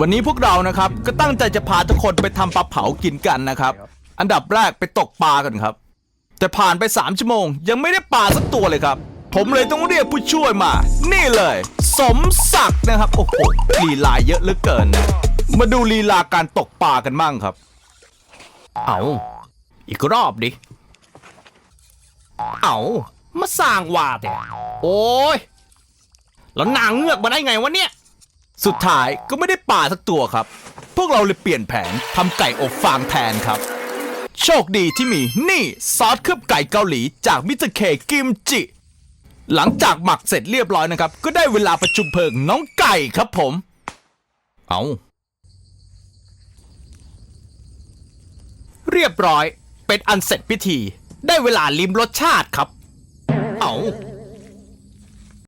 วันนี้พวกเรานะครับก็ตั้งใจจะพาทุกคนไปทำปลาเผากินกันนะครับ อันดับแรกไปตกปลากันครับ แต่ผ่านไป 3 ชั่วโมง ยังไม่ได้ปลาสักตัวเลยครับ ผมเลยต้องเรียกผู้ช่วยมา นี่เลย สมศักดิ์นะครับ โอ้โหลีลาเยอะเหลือเกินนะมาดูลีลาการตกปลากันมั่งครับ เอาอีกรอบดิ เอามาสร้างวาแต่โอ้ยแล้วนางเงือกมาได้ไงวะเนี่ย สุดท้ายก็ไม่ได้ป่าสักตัวครับ พวกเราเลยเปลี่ยนแผนทำไก่อบฟางแทนครับ โชคดีที่มีนี่ซอสเคลือบไก่เกาหลีจากมิสเตอร์เคกิมจิ หลังจากหมักเสร็จเรียบร้อยนะครับ ก็ได้เวลาประชุมเพลิงน้องไก่ครับผม เอาเรียบร้อยเป็นอันเสร็จพิธี ได้เวลาลิ้มรสชาติครับ